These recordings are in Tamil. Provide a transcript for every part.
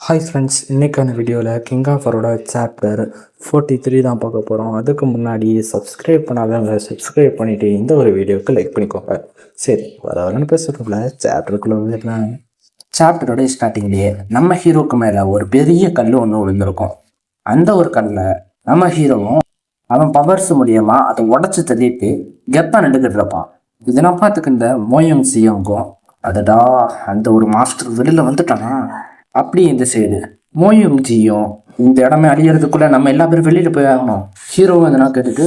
ஹாய் ஃப்ரெண்ட்ஸ் இன்றைக்கான வீடியோவில் கிங் ஆஃபரோட சாப்டர் ஃபோர்ட்டி த்ரீ தான் பார்க்க போகிறோம் அதுக்கு முன்னாடி சப்ஸ்கிரைப் பண்ணாதவங்க சப்ஸ்கிரைப் பண்ணிவிட்டு இந்த ஒரு வீடியோவுக்கு லைக் பண்ணிக்கோங்க. சரி வர வரன்னு பேசுகிறதுல சாப்டருக்குள்ளே வந்துடலாம். சாப்டரோட ஸ்டார்டிங்லேயே நம்ம ஹீரோக்கு மேலே ஒரு பெரிய கல் ஒன்று விழுந்திருக்கும். அந்த ஒரு கல்லை நம்ம ஹீரோவும் அவன் பவர்ஸ் மூலியமாக அதை உடச்சி தள்ளிட்டு கெப்பா நின்றுக்கிட்டு இருப்பான் இதெல்லாம் பார்த்துக்கிட்ட மோயம் சியோங்கும் அதடா அந்த ஒரு மாஸ்டர் வெளியில் வந்துட்டானா? அப்படி இந்த சைடு. மோயம் ஜியும் இந்த இடமே அழியறதுக்குள்ள நம்ம எல்லா பேரும் வெளியில போய் ஆகணும். ஹீரோவும் இதெல்லாம் கேட்டுட்டு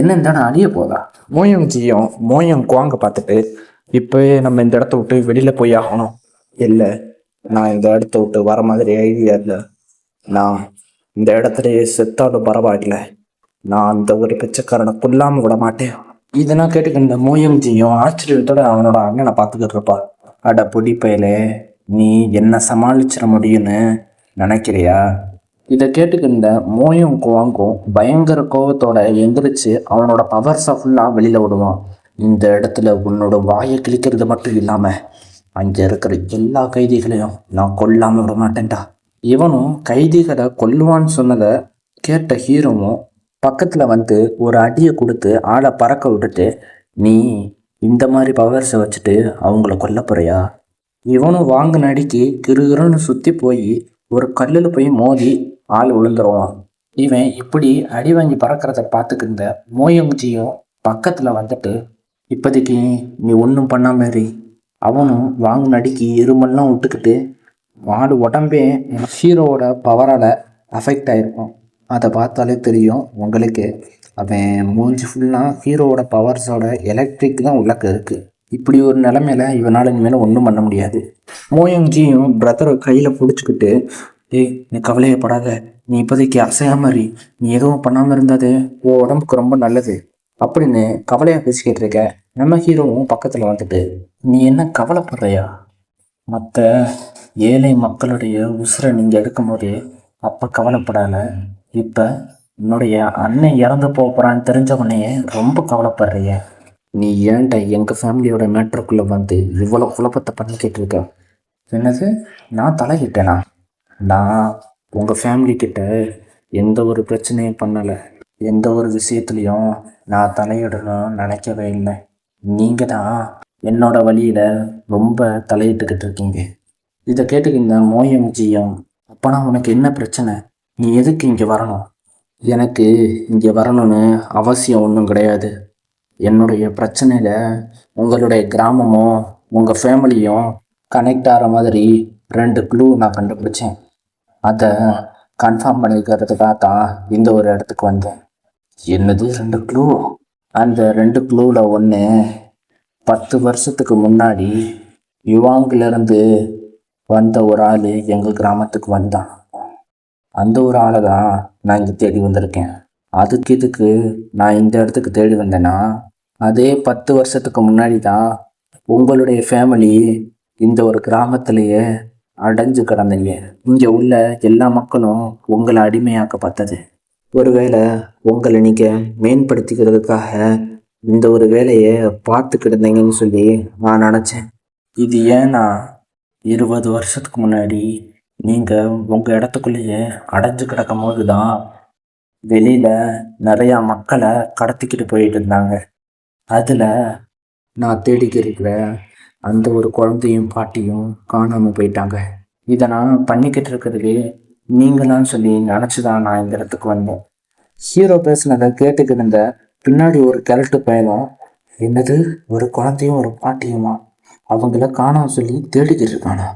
என்ன இந்த இடம் அழிய போதா மோயம் ஜியும் மோயம் குவாங்க பார்த்துட்டு இப்போவே நம்ம இந்த இடத்த விட்டு வெளியில போய் ஆகணும். இல்லை நான் இந்த இடத்த விட்டு வர மாதிரி ஐடியா இல்லை. நான் இந்த இடத்துலயே செத்தாலும் பரவாயில்ல. நான் அந்த ஒரு பிச்சைக்காரனை கொல்லாம விட மாட்டேன். இதெல்லாம் கேட்டுக்கிட்ட மோயம்ஜியும் ஆச்சரியத்தோட அவனோட அண்ணனை பார்த்துக்கிட்டு இருப்பா. அட பொடி பயலே நீ என்ன சமாளிச்சிட முடியும்னு நினைக்கிறியா? இதை கேட்டுக்கிட்ட மோயும் குவாங்கும் பயங்கர கோபத்தோட எந்திரிச்சு அவனோட பவர்ஸை ஃபுல்லாக வெளியில் விடுவான். இந்த இடத்துல உன்னோட வாயை கிழிக்கிறது மட்டும் இல்லாமல் அங்கே இருக்கிற எல்லா கைதிகளையும் நான் கொல்லாமல் விட மாட்டேன்டா. இவனும் கைதிகளை கொல்லுவான்னு சொன்னதை கேட்ட ஹீரோவும் பக்கத்தில் வந்து ஒரு அடியை கொடுத்து ஆளை பறக்க விட்டுட்டு நீ இந்த மாதிரி பவர்ஸை வச்சுட்டு அவங்கள கொல்ல போறியா? இவனும் வாங்கின நடிக்கி கிருகிருன்னு சுற்றி போய் ஒரு கல்லில் போய் மோதி ஆள் விழுந்துருவான் இவன் இப்படி அடி வாங்கி பறக்கிறத பார்த்துக்கிருந்த மோயங்ஜியும் பக்கத்தில் வந்துட்டு இப்போதைக்கு நீ ஒன்றும் பண்ண மாதிரி அவனும் வாங்க நடிக்கி இருமல்லாம் விட்டுக்கிட்டு ஆடு உடம்பே ஹீரோவோட பவரால் அஃபெக்ட் ஆகிருக்கும் அதை பார்த்தாலே தெரியும் உங்களுக்கு. அவன் மூஞ்சி ஃபுல்லாக ஹீரோவோட பவர்ஸோட எலக்ட்ரிக் தான் உள்ளக்க இருக்குது இப்படி ஒரு நிலமையில இவனால் இனிமேல் ஒன்றும் பண்ண முடியாது. மோயங்ஜியும் பிரதரை கையில் பிடிச்சிக்கிட்டு ஏய் நீ கவலையப்படாத. நீ இப்போதைக்கு அசையாம இரு. நீ எதுவும் பண்ணாமல் இருந்தது உன் உடம்புக்கு ரொம்ப நல்லது. அப்படின்னு கவலையாக பேசிக்கிட்டு இருக்க நம்ம ஹீரோவும் பக்கத்தில் வந்துட்டு நீ என்ன கவலைப்படுறியா? மற்ற ஏழை மக்களுடைய உசுரை நீங்கள் எடுக்கும்போது அப்போ கவலைப்படலை இப்போ என்னுடைய அண்ணன் இறந்து போக போகிறான்னு தெரிஞ்ச உடனேயே ரொம்ப கவலைப்படுறிய. நீ ஏன்டா எங்கள் ஃபேமிலியோட மேட்ருக்குள்ளே வந்து இவ்வளோ குழப்பத்தை பண்ணிக்கிட்டு இருக்க என்னது? நான் தலையிட்டேனா? நான் உங்கள் ஃபேமிலி கிட்ட எந்த ஒரு பிரச்சனையும் பண்ணலை. எந்த ஒரு விஷயத்துலையும் நான் தலையிடணும்னு நினைக்கவே இல்லை. நீங்கள் தான் என்னோட வழியில் ரொம்ப தலையிட்டுக்கிட்டு இருக்கீங்க. இதை கேட்டுக்கிங்க மோயம் ஜியம் அப்போனா உனக்கு என்ன பிரச்சனை? நீ எதுக்கு இங்கே வரணும்? எனக்கு இங்கே வரணும்னு அவசியம் ஒன்றும் கிடையாது. என்னுடைய பிரச்சனையில் உங்களுடைய கிராமமும் உங்கள் ஃபேமிலியும் கனெக்ட் ஆகிற மாதிரி ரெண்டு க்ளூ நான் கண்டுபிடிச்சேன். அதை கன்ஃபார்ம் பண்ணிக்கிறதுக்காக தான் இந்த ஒரு இடத்துக்கு வந்தேன். என்னது ரெண்டு க்ளூ அந்த ரெண்டு க்ளூவில் ஒன்று பத்து வருஷத்துக்கு முன்னாடி யுவாங்கிலிருந்து வந்த ஒரு ஆள் எங்கள் கிராமத்துக்கு வந்தான். அந்த ஒரு ஆளை தான் நான் இங்கே தேடி வந்திருக்கேன். அதுக்கு இதுக்கு நான் இந்த இடத்துக்கு தேடி வந்தேன்னா அதே பத்து வருஷத்துக்கு முன்னாடி தான் உங்களுடைய ஃபேமிலி இந்த ஒரு கிராமத்திலேயே அடைஞ்சு கிடந்தீங்க. இங்கே உள்ள எல்லா மக்களும் உங்களை அடிமையாக்க பார்த்தது ஒருவேளை உங்களை நீங்கள் மேம்படுத்திக்கிறதுக்காக இந்த ஒரு வேலையை பார்த்துக்கிட்டு இருந்தீங்கன்னு சொல்லி நான் நினச்சேன். இது ஏன்னா இருபது வருஷத்துக்கு முன்னாடி நீங்கள் உங்கள் இடத்துக்குள்ளேயே அடைஞ்சு கிடக்கும் போது தான் வெளியில் நிறையா மக்களை கடத்திக்கிட்டு போயிட்டு இருந்தாங்க. அதில் நான் தேடிக்கிட்டு இருக்கிற அந்த ஒரு குழந்தையும் பாட்டியும் காணாமல் போயிட்டாங்க. இதை நான் பண்ணிக்கிட்டு இருக்கிறது நீங்களான்னு சொல்லி நினச்சி தான் நான் இந்த இடத்துக்கு வந்தேன். ஹீரோ பேசுனதை கேட்டுக்கிட்டு இருந்த பின்னாடி ஒரு கிழட்டு பயணம் என்னது? ஒரு குழந்தையும் ஒரு பாட்டியுமா? அவங்கள காணாம சொல்லி தேடிக்கிட்டு இருக்கானா?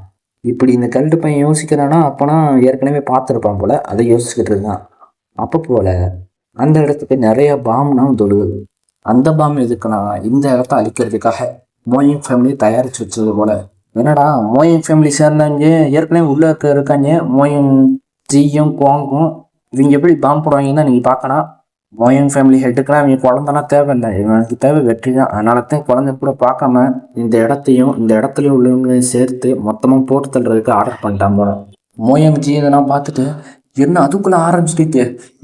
இப்படி இந்த கல்ட்டு பையன் யோசிக்கிறானா? அப்போனா ஏற்கனவே பார்த்துருப்பான் போல அதை யோசிச்சுக்கிட்டு இருக்கான் அப்போ போல அந்த இடத்துக்கு நிறைய பாம்லாம் தொழுகுது அந்த பாம் எதுக்குன்னா இந்த இடத்த அழிக்கிறதுக்காக மோயின் ஃபேமிலி தயாரித்து வச்சது போல. என்னடா மோயின் ஃபேமிலி சேர்ந்தாங்க ஏற்கனவே உள்ளே இருக்க இருக்காங்க மோயின் ஜியும் குவாங்கும். இவங்க எப்படி பாம்பு போடுவாங்கன்னா நீங்கள் பார்க்கலாம் மோயன் ஃபேமிலி ஹெட்டுக்கெல்லாம் அவங்க குழந்தெல்லாம் தேவையில்லை. இவனுக்கு தேவை வெற்றி தான். அதனால தான் குழந்தை கூட பார்க்காம இந்த இடத்தையும் இந்த இடத்துலையும் உள்ளவங்களையும் சேர்த்து மொத்தமாக போட்டு தள்ளுறதுக்கு ஆர்டர் பண்ணிட்டான் போல. மோயம் ஜி இதெல்லாம் பார்த்துட்டு என்ன அதுக்குள்ளே ஆரம்பிச்சிட்டு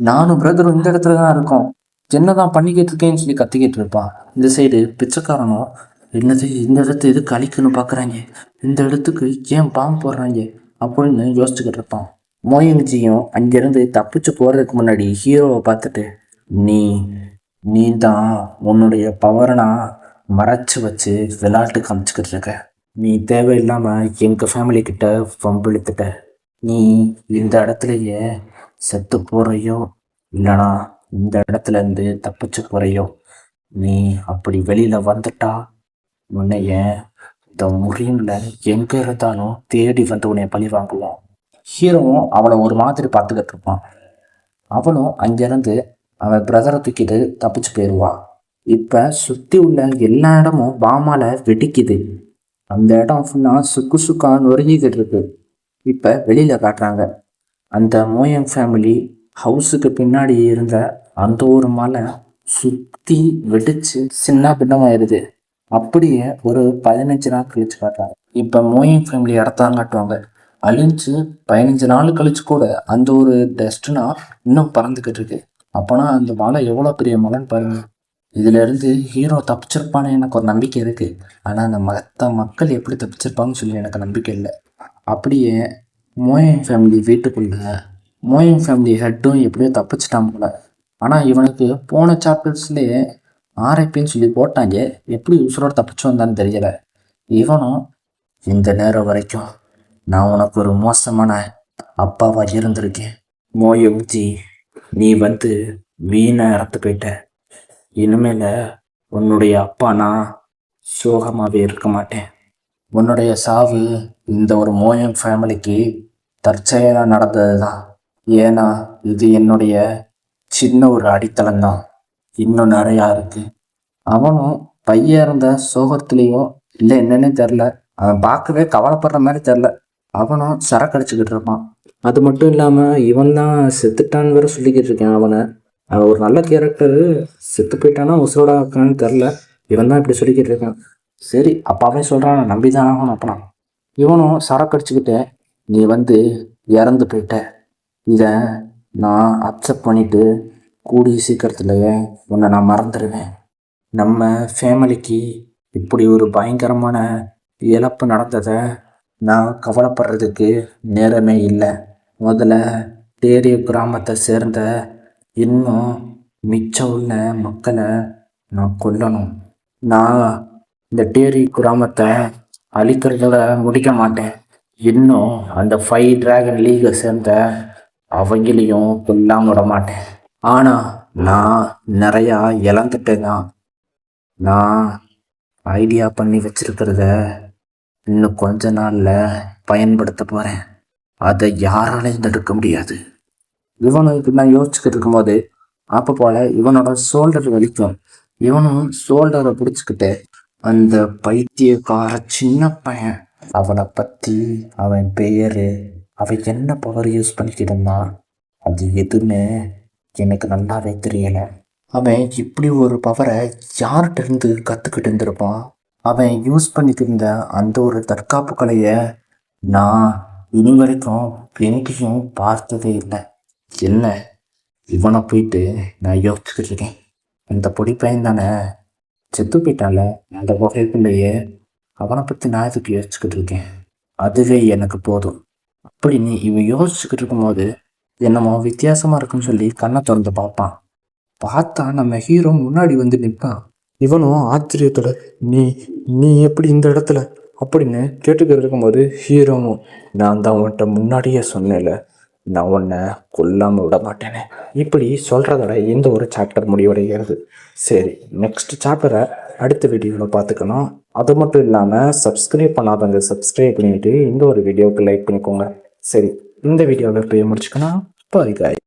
நானும் பிரதரும் இந்த இடத்துல தான் இருக்கோம். என்னதான் பண்ணிக்கிட்டு இருக்கேன்னு சொல்லி கத்திக்கிட்டு இருப்பான் இந்த சைடு பிச்சைக்காரனும் என்னது இந்த இடத்த எதுக்கு அழிக்கணும் பார்க்குறாங்க இந்த இடத்துக்கு ஏன் பாம்பு போடுறாங்க? அப்படின்னு யோசிச்சுக்கிட்டு இருப்பான். மோயங்ஜியும் அங்கிருந்து தப்பிச்சு போகிறதுக்கு முன்னாடி ஹீரோவை பார்த்துட்டு நீ நீ தான் உன்னுடைய பவரை நான் மறைச்சு வச்சு விளையாட்டு காமிச்சுக்கிட்டு இருக்க. நீ தேவையில்லாமல் எங்கள் ஃபேமிலி கிட்ட வம்பிழுத்துட்ட. நீ இந்த இடத்துலயே செத்து போறையோ? இல்லைனா இந்த இடத்துல இருந்து தப்பிச்சு போறையோ? நீ அப்படி வெளியில வந்துட்டா? உன்னைய இந்த முறியம்ல எங்க இருந்தாலும் தேடி வந்து உன்னைய பழி வாங்குவான். ஹீரோவும் அவளை ஒரு மாதிரி பார்த்துக்கிட்டு இருப்பான். அவளும் அங்கிருந்து அவன் பிரதரை தூக்கிட்டு தப்பிச்சு போயிடுவான் இப்ப சுத்தி உள்ள எல்லா இடமும் பாமால வெடிக்குது. அந்த இடம் ஃபுல்லா சுக்கு சுக்கா நொறுங்கிக்கிட்டு இருக்கு. இப்போ வெளியில் காட்டுறாங்க. அந்த மோயம் ஃபேமிலி ஹவுஸுக்கு பின்னாடி இருந்த அந்த ஒரு மலை சுற்றி வெடிச்சு சின்ன பின்னமாயிருது. அப்படியே ஒரு பதினஞ்சு நாள் கழிச்சு காட்டுறாங்க. இப்போ மோயம் ஃபேமிலி இடத்தான் காட்டுவாங்க. அழிஞ்சு பதினஞ்சு நாள் கழிச்சு கூட அந்த ஒரு டஸ்ட்னா இன்னும் பறந்துக்கிட்டு இருக்கு. அப்போனா அந்த மலை எவ்வளோ பெரிய மலைன்னு பாருங்க. இதுலேருந்து ஹீரோ தப்பிச்சிருப்பான்னு எனக்கு ஒரு நம்பிக்கை இருக்குது ஆனால் அந்த மற்ற மக்கள் எப்படி தப்பிச்சிருப்பாங்கன்னு சொல்லி எனக்கு நம்பிக்கை இல்லை. அப்படியே மோயன் ஃபேமிலி வீட்டுக்குள்ள மோயன் ஃபேமிலி ஹெட்டும் எப்படியோ தப்பிச்சிட்டான் போல. ஆனால் இவனுக்கு போன சாப்டர்ஸ்லேயே ஆர்ஐபின்னு சொல்லி போட்டாங்க. எப்படி உசுரோட தப்பிச்சு வந்தான்னு தெரியல. இவனும் இந்த நேரம் வரைக்கும் நான் உனக்கு ஒரு மோசமான அப்பாவாக இருந்திருக்கேன். மோயம்ஜி நீ வந்து வீணா இறந்து போயிட்ட. இனிமேல உன்னுடைய அப்பா நான் சோகமாகவே இருக்க மாட்டேன். உன்னுடைய சாவு இந்த ஒரு மோயம் ஃபேமிலிக்கு தற்செயலாக நடந்தது தான் ஏன்னா இது என்னுடைய சின்ன ஒரு அடித்தளம் தான் இன்னும் நிறையா இருக்குது அவனும் பையன் இருந்த சோகத்துலேயோ இல்லை என்னன்னே தெரில அவன் பார்க்கவே கவலைப்படுற மாதிரி தெரில அவனும் சரக்கடிச்சுக்கிட்டு இருப்பான். அது மட்டும் இல்லாமல் இவன் தான் செத்துட்டான்னு வேற சொல்லிக்கிட்டு இருக்கேன் அவனை. அவன் ஒரு நல்ல கேரக்டரு செத்து போயிட்டானா உசுரோட இருக்கான்னு தெரில இவன் தான் இப்படி சொல்லிக்கிட்டு இருக்கான். சரி அப்பாவே சொல்கிறான் நான் நம்பி தான் ஆகணும் அப்பனா. இவனும் சரக்கடிச்சுக்கிட்டு நீ வந்து இறந்து போயிட்ட. இதை நான் அக்செப்ட் பண்ணிட்டு கூடிய சீக்கிரத்துலயே உன்னை நான் மறந்துடுவேன் நம்ம ஃபேமிலிக்கு இப்படி ஒரு பயங்கரமான இழப்பு நடந்ததை நான் கவலைப்படுறதுக்கு நேரமே இல்லை. முதல்ல டேரிய கிராமத்தை சேர்ந்த இன்னும் மிச்சம் உள்ள மக்களை நான் கொல்லணும். நான் இந்த டேரி கிராமத்தை அழிக்கிறதோட முடிக்க மாட்டேன். இன்னும் அந்த ஃபைவ் டிராகன் லீகை சேர்ந்த அவங்களையும் கொல்லாம விட மாட்டேன். ஆனால் நான் நிறையா இழந்துட்டேன்? தான் நான் ஐடியா பண்ணி வச்சிருக்கிறத இன்னும் கொஞ்ச நாளில் பயன்படுத்த போகிறேன் அதை யாராலையும் தடுக்க முடியாது. இவனும் இப்படிலாம் யோசிச்சுக்கிட்டு இருக்கும்போது அப்போ போல் இவனோட ஷோல்டர் வலிக்கும். இவனும் ஷோல்டரை பிடிச்சிக்கிட்டு அந்த பைத்தியக்கார சின்ன பையன். அவனை பற்றி அவன் பேர் அவன் என்ன பவர் யூஸ் பண்ணிக்கிட்டு இருந்தான்? அது எதுன்னு எனக்கு நல்லாவே தெரியலை. அவன் இப்படி ஒரு பவரை யார்கிட்ட இருந்து கற்றுக்கிட்டு இருந்திருப்பான்? அவன் யூஸ் பண்ணிட்டு இருந்த அந்த ஒரு தற்காப்பு கலையை நான் இனி வரைக்கும் எங்கேயும் பார்த்ததே இல்லை. என்ன? இவனை போயிட்டு நான் யோசிச்சுக்கிட்டு இருக்கேன். அந்த பொடி பையன் தானே? செத்து போயிட்டால அந்த புகைக்குள்ளேயே அவனை பற்றி நான் எதுக்கு யோசிச்சுக்கிட்டு இருக்கேன்? அதுவே எனக்கு போதும். அப்படி நீ இவன் யோசிச்சுக்கிட்டு இருக்கும்போது என்னமோ வித்தியாசமாக இருக்குன்னு சொல்லி கண்ணை திறந்து பார்ப்பான். பார்த்தா நம்ம ஹீரோ முன்னாடி வந்து நிற்பான். இவனும் ஆச்சரியத்தில் நீ நீ எப்படி இந்த இடத்துல? அப்படின்னு கேட்டுக்கிட்டு இருக்கும்போது ஹீரோவும் நான் தான் உன்கிட்ட முன்னாடியே சொன்னேன்ல. நான் உன்னை கொல்லாமல் விட மாட்டேனே. இப்படி சொல்கிறதோட இந்த ஒரு சாப்டர் முடிவடைகிறது. சரி நெக்ஸ்ட் சாப்டரை அடுத்த வீடியோவில் பார்த்துக்கணும் அது மட்டும் இல்லாமல் சப்ஸ்கிரைப் பண்ணாதவங்க சப்ஸ்கிரைப் பண்ணிவிட்டு இந்த ஒரு வீடியோவுக்கு லைக் பண்ணிக்கோங்க. சரி இந்த வீடியோவில் போய் முடிச்சுக்கணும் பாய் காய்